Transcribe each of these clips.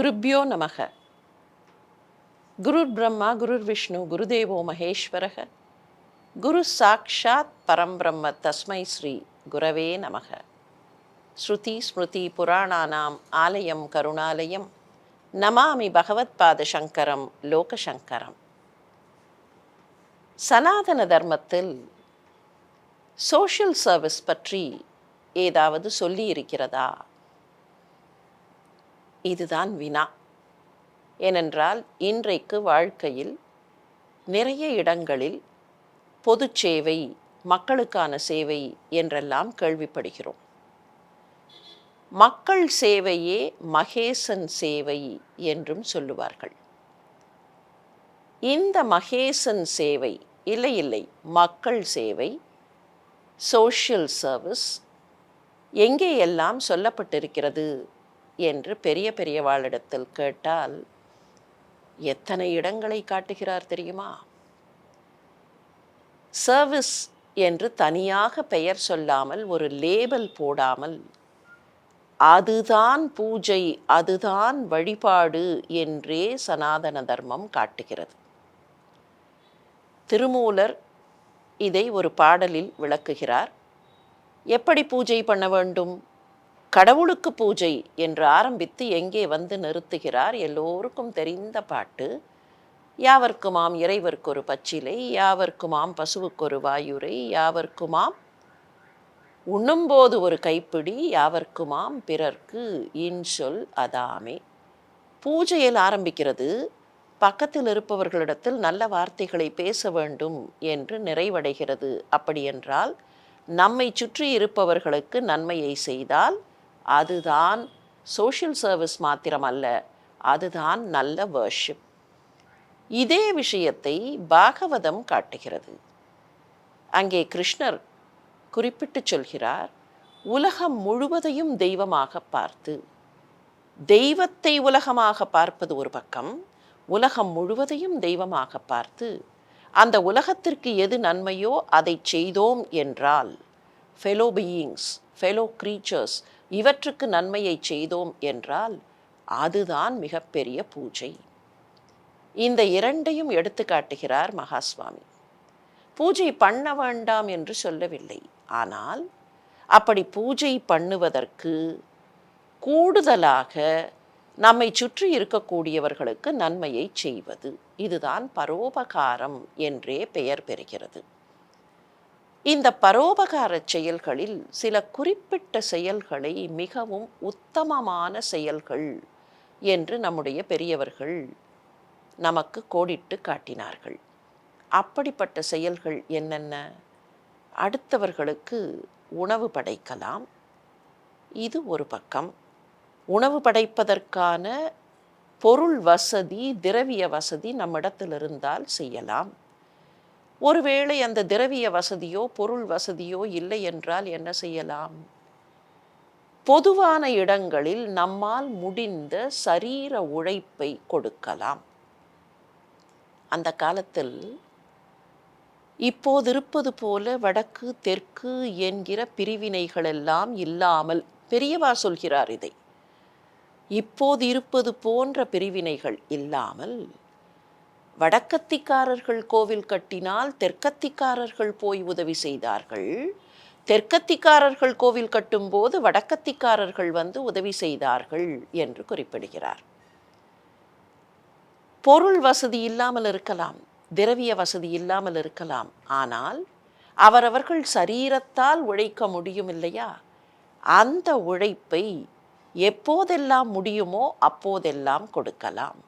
குருப்பியோ நமக குருர் பிரம்மா குருர் விஷ்ணு குருதேவோ மகேஸ்வரக குரு சாக்ஷாத் பரம் பிரம்ம தஸ்மை ஸ்ரீ குரவே நமக ஸ்ருதி ஸ்மிருதி புராணானாம் ஆலயம் கருணாலயம் நமாமி பகவத்பாத சங்கரம் லோகசங்கரம் சனாதன தர்மத்தில் சோஷியல் சர்வீஸ் பற்றி ஏதாவது சொல்லி இருக்கிறதா இதுதான் வினா. ஏனென்றால் இன்றைக்கு வாழ்க்கையில் நிறைய இடங்களில் பொது சேவை மக்களுக்கான சேவை என்றெல்லாம் கேள்விப்படுகிறோம். மக்கள் சேவையே மகேசன் சேவை என்றும் சொல்லுவார்கள். இந்த மகேசன் சேவை இல்லை இல்லை மக்கள் சேவை சோஷியல் சர்வீஸ் எங்கே எல்லாம் சொல்லப்பட்டிருக்கிறது? என்று பெரிய பெரியவாளிடத்தில் கேட்டால் எத்தனை இடங்களை காட்டுகிறார் தெரியுமா? சர்வீஸ் என்று தனியாக பெயர் சொல்லாமல் ஒரு லேபல் போடாமல் அதுதான் பூஜை அதுதான் வழிபாடு என்றே சனாதன தர்மம் காட்டுகிறது. திருமூலர் இதை ஒரு பாடலில் விளக்குகிறார். எப்படி பூஜை பண்ண வேண்டும்? கடவுளுக்கு பூஜை என்று ஆரம்பித்து எங்கே வந்து நிறுத்துகிறார் எல்லோருக்கும் தெரிந்த பாட்டு. யாவர்க்குமாம் இறைவர்க்கு ஒரு பச்சிலை யாவர்க்குமாம் பசுவுக்கு ஒரு வாயுரை யாவர்க்குமாம் உண்ணும்போது ஒரு கைப்பிடி யாவர்க்குமாம் பிறர்க்கு இன்சொல் அதாமே. பூஜையில் ஆரம்பிக்கிறது பக்கத்தில் இருப்பவர்களிடத்தில் நல்ல வார்த்தைகளை பேச வேண்டும் என்று நிறைவடைகிறது. அப்படியென்றால் நம்மை சுற்றி இருப்பவர்களுக்கு நன்மையை செய்தால் அதுதான் சோஷியல் சர்வீஸ் மாத்திரம் அல்ல அதுதான் நல்ல வர்ஷிப் இதே விஷயத்தை பாகவதம் காட்டுகிறது. அங்கே கிருஷ்ணர் குறிப்பிட்டு சொல்கிறார் உலகம் முழுவதையும் தெய்வமாக பார்த்து தெய்வத்தை உலகமாக பார்ப்பது ஒரு பக்கம் உலகம் முழுவதையும் தெய்வமாக பார்த்து அந்த உலகத்திற்கு எது நன்மையோ அதை செய்தோம் என்றால் ஃபெலோ பீயிங்ஸ் ஃபெலோ க்ரீச்சர்ஸ் இவற்றுக்கு நன்மையை செய்தோம் என்றால் அதுதான் மிகப்பெரிய பூஜை. இந்த இரண்டையும் எடுத்து காட்டுகிறார் மகாஸ்வாமி. பூஜை பண்ண வேண்டாம் என்று சொல்லவில்லை. ஆனால் அப்படி பூஜை பண்ணுவதற்கு கூடுதலாக நம்மை சுற்றி இருக்கக்கூடியவர்களுக்கு நன்மையை செய்வது. இதுதான் பரோபகாரம் என்றே பெயர் பெறுகிறது. இந்த பரோபகார செயல்களில் சில குறிப்பிட்ட செயல்களை மிகவும் உத்தமமான செயல்கள் என்று நம்முடைய பெரியவர்கள் நமக்கு கோடிட்டு காட்டினார்கள். அப்படிப்பட்ட செயல்கள் என்னென்ன? அடுத்தவர்களுக்கு உணவு படைக்கலாம். இது ஒரு பக்கம். உணவு படைப்பதற்கான பொருள் வசதி திரவிய வசதி நம்மிடத்தில் இருந்தால் செய்யலாம். ஒருவேளை அந்த திரவிய வசதியோ பொருள் வசதியோ இல்லை என்றால் என்ன செய்யலாம்? பொதுவான இடங்களில் நம்மால் முடிந்த சரீர உழைப்பை கொடுக்கலாம். அந்த காலத்தில் இப்போது இருப்பது போல வடக்கு தெற்கு என்கிற பிரிவினைகள் எல்லாம் இல்லாமல் பெரியவா சொல்கிறார் இதை இப்போது இருப்பது போன்ற பிரிவினைகள் இல்லாமல் வடக்கத்திக்காரர்கள் கோவில் கட்டினால் தெற்கத்திக்காரர்கள் போய் உதவி செய்தார்கள். தெற்கத்திக்காரர்கள் கோவில் கட்டும்போது வடக்கத்திக்காரர்கள் வந்து உதவி செய்தார்கள் என்று குறிப்பிடுகிறார். பொருள் வசதி இல்லாமல் இருக்கலாம் திரவிய வசதி இல்லாமல் இருக்கலாம். ஆனால் அவரவர்கள் சரீரத்தால் உழைக்க முடியும் இல்லையா? அந்த உழைப்பை எப்போதெல்லாம் முடியுமோ அப்போதெல்லாம் கொடுக்கலாம்.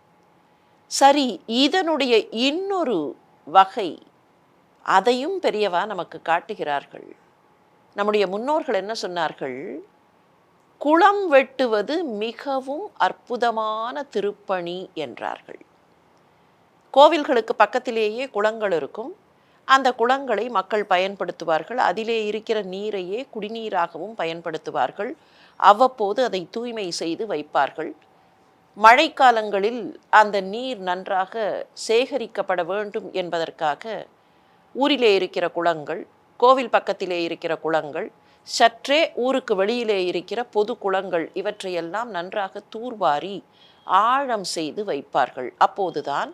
சரி இதனுடைய இன்னொரு வகை அதையும் பெரியவா நமக்கு காட்டுகிறார்கள். நம்முடைய முன்னோர்கள் என்ன சொன்னார்கள்? குளம் வெட்டுவது மிகவும் அற்புதமான திருப்பணி என்றார்கள். கோவில்களுக்கு பக்கத்திலேயே குளங்கள் இருக்கும். அந்த குளங்களை மக்கள் பயன்படுத்துவார்கள். அதிலே இருக்கிற நீரையே குடிநீராகவும் பயன்படுத்துவார்கள். அவ்வப்போது அதை தூய்மை செய்து வைப்பார்கள். மழைக்காலங்களில் அந்த நீர் நன்றாக சேகரிக்கப்பட வேண்டும் என்பதற்காக ஊரிலே இருக்கிற குளங்கள் கோவில் பக்கத்திலே இருக்கிற குளங்கள் சற்றே ஊருக்கு வெளியிலே இருக்கிற பொது குளங்கள் இவற்றையெல்லாம் நன்றாக தூர்வாரி ஆழம் செய்து வைப்பார்கள். அப்போதுதான்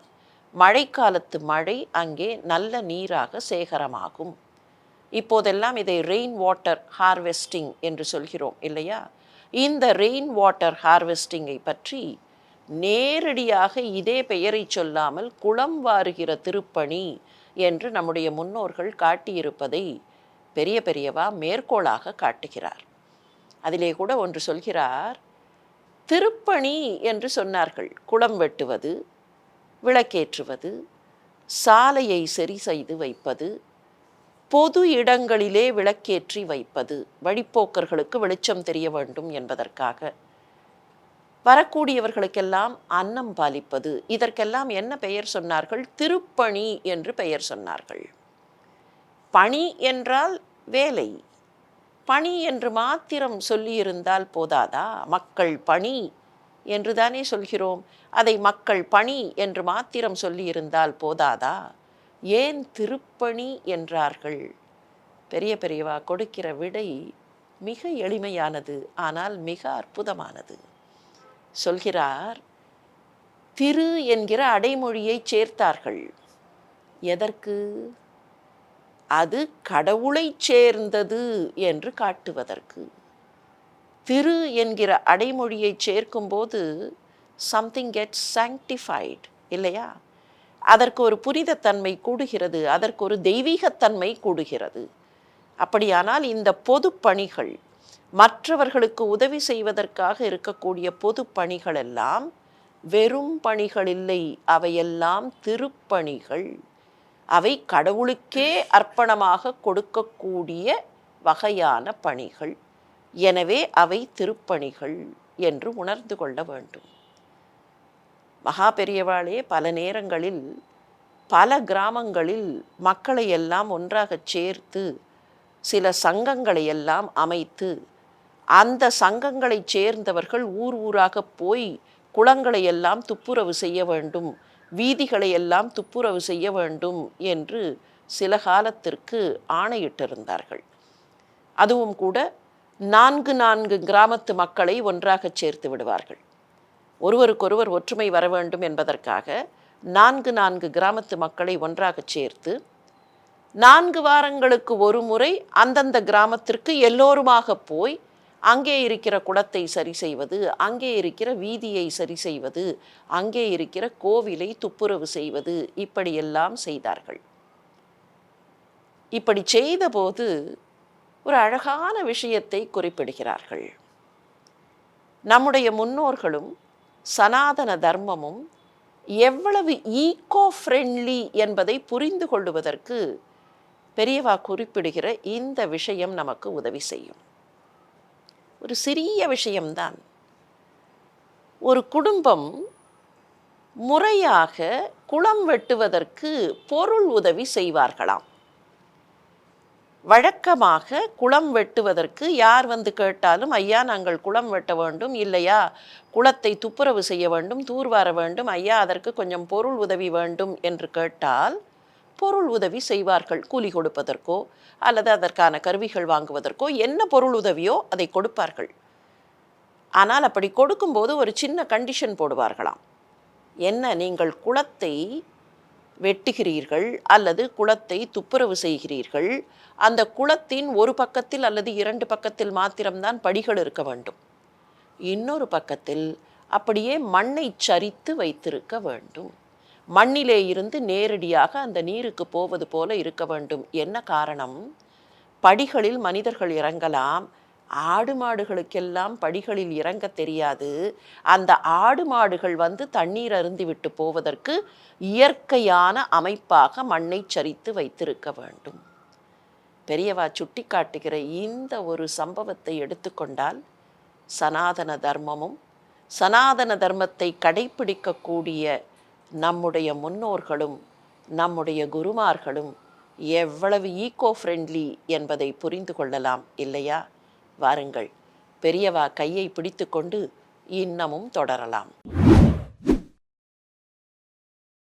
மழைக்காலத்து மழை அங்கே நல்ல நீராக சேகரமாகும். இப்போதெல்லாம் இதை ரெயின் வாட்டர் ஹார்வெஸ்டிங் என்று சொல்கிறோம் இல்லையா? இந்த ரெயின் வாட்டர் ஹார்வெஸ்டிங்கை பற்றி நேரடியாக இதே பெயரை சொல்லாமல் குளம் வாருகிற திருப்பணி என்று நம்முடைய முன்னோர்கள் காட்டியிருப்பதை பெரிய பெரியவா மேற்கோளாக காட்டுகிறார். அதிலே கூட ஒன்று சொல்கிறார் திருப்பணி என்று சொன்னார்கள். குளம் வெட்டுவது விளக்கேற்றுவது சாலையை சரி செய்து வைப்பது பொது இடங்களிலே விளக்கேற்றி வைப்பது வழிப்போக்கர்களுக்கு வெளிச்சம் தெரிய வேண்டும் என்பதற்காக. வரக்கூடியவர்களுக்கெல்லாம் அன்னம் பாலிப்பது. இதற்கெல்லாம் என்ன பெயர் சொன்னார்கள்? திருப்பணி என்று பெயர் சொன்னார்கள். பணி என்றால் வேலை. பணி என்று மாத்திரம் சொல்லியிருந்தால் போதாதா? மக்கள் பணி என்று தானே சொல்கிறோம். அதை மக்கள் பணி என்று மாத்திரம் சொல்லியிருந்தால் போதாதா? ஏன் திருப்பணி என்றார்கள்? பெரிய பெரியவா கொடுக்கிற விடை மிக எளிமையானது ஆனால் மிக அற்புதமானது. சொல்கிறார் திரு என்கிற அடைமொழியை சேர்த்தார்கள். எதற்கு? அது கடவுளை சேர்ந்தது என்று காட்டுவதற்கு. திரு என்கிற அடைமொழியை சேர்க்கும்போது சம்திங் கெட் சாங்டிஃபைட் இல்லையா? அதற்கு ஒரு புனிதத்தன்மை கூடுகிறது அதற்கு ஒரு தெய்வீகத்தன்மை கூடுகிறது. அப்படியானால் இந்த பொது பணிகள் மற்றவர்களுக்கு உதவி செய்வதற்காக இருக்கக்கூடிய பொது பணிகள் எல்லாம் வெறும் பணிகள் இல்லை அவையெல்லாம் திருப்பணிகள். அவை கடவுளுக்கே அர்ப்பணமாக கொடுக்கக்கூடிய வகையான பணிகள். எனவே அவை திருப்பணிகள் என்று உணர்ந்து கொள்ள வேண்டும். மகா பெரியவாளே பல நேரங்களில் பல கிராமங்களில் மக்களை எல்லாம் ஒன்றாகச் சேர்த்து சில சங்கங்களை எல்லாம் அமைத்து அந்த சங்கங்களைச் சேர்ந்தவர்கள் ஊர் ஊராக போய் குளங்களை எல்லாம் துப்புரவு செய்ய வேண்டும் வீதிகளை எல்லாம் துப்புரவு செய்ய வேண்டும் என்று சில காலத்திற்கு ஆணையிட்டிருந்தார்கள். அதுவும் கூட நான்கு நான்கு கிராமத்து மக்களை ஒன்றாக சேர்த்து விடுவார்கள். ஒருவருக்கொருவர் ஒற்றுமை வர வேண்டும் என்பதற்காக நான்கு நான்கு கிராமத்து மக்களை ஒன்றாக சேர்த்து நான்கு வாரங்களுக்கு ஒரு முறை அந்தந்த கிராமத்திற்கு எல்லோருமாக போய் அங்கே இருக்கிற குளத்தை சரி செய்வது அங்கே இருக்கிற வீதியை சரி செய்வது அங்கே இருக்கிற கோவிலை துப்புரவு செய்வது இப்படியெல்லாம் செய்தார்கள். இப்படி செய்தபோது ஒரு அழகான விஷயத்தை குறிப்பிடுகிறார்கள். நம்முடைய முன்னோர்களும் சனாதன தர்மமும் எவ்வளவு ஈகோ ஃப்ரெண்ட்லி என்பதை புரிந்து கொள்வதற்கு பெரியவா குறிப்பிடுகிற இந்த விஷயம் நமக்கு உதவி செய்யும். ஒரு சிறிய விஷயம்தான். ஒரு குடும்பம் முறையாக குளம் வெட்டுவதற்கு பொருள் உதவி செய்வார்களாம். வழக்கமாக குளம் வெட்டுவதற்கு யார் வந்து கேட்டாலும் ஐயா நாங்கள் குளம் வெட்ட வேண்டும் இல்லையா? குளத்தை துப்புரவு செய்ய வேண்டும் தூர்வார வேண்டும் ஐயா அதற்கு கொஞ்சம் பொருள் உதவி வேண்டும் என்று கேட்டால் பொருள் உதவி செய்வார்கள் கூலி கொடுப்பதற்கோ அல்லது அதற்கான கருவிகள் வாங்குவதற்கோ என்ன பொருள் உதவியோ அதை கொடுப்பார்கள். ஆனால் அப்படி கொடுக்கும்போது ஒரு சின்ன கண்டிஷன் போடுவார்களாம். என்ன நீங்கள் குளத்தை வெட்டுகிறீர்கள் அல்லது குளத்தை துப்புரவு செய்கிறீர்கள் அந்த குளத்தின் ஒரு பக்கத்தில் அல்லது இரண்டு பக்கத்தில் மாத்திரம்தான் படிகள் இருக்க வேண்டும். இன்னொரு பக்கத்தில் அப்படியே மண்ணை சரித்து வைத்திருக்க வேண்டும். மண்ணிலே இருந்து நேரடியாக அந்த நீருக்கு போவது போல இருக்க வேண்டும். என்ன காரணம்? படிகளில் மனிதர்கள் இறங்கலாம். ஆடு மாடுகளுக்கெல்லாம் படிகளில் இறங்க தெரியாது. அந்த ஆடு மாடுகள் வந்து தண்ணீர் அருந்தி விட்டு போவதற்கு இயற்கையான அமைப்பாக மண்ணை சரித்து வைத்திருக்க வேண்டும். பெரியவா சுட்டி காட்டுகிற இந்த ஒரு சம்பவத்தை எடுத்துக்கொண்டால் சனாதன தர்மமும் சனாதன தர்மத்தை கடைபிடிக்கக்கூடிய நம்முடைய முன்னோர்களும் நம்முடைய குருமார்களும் எவ்வளவு ஈகோ ஃப்ரெண்ட்லி என்பதை புரிந்து கொள்ளலாம் இல்லையா? வாருங்கள் பெரியவா கையை பிடித்துக்கொண்டு இன்னமும் தொடரலாம்.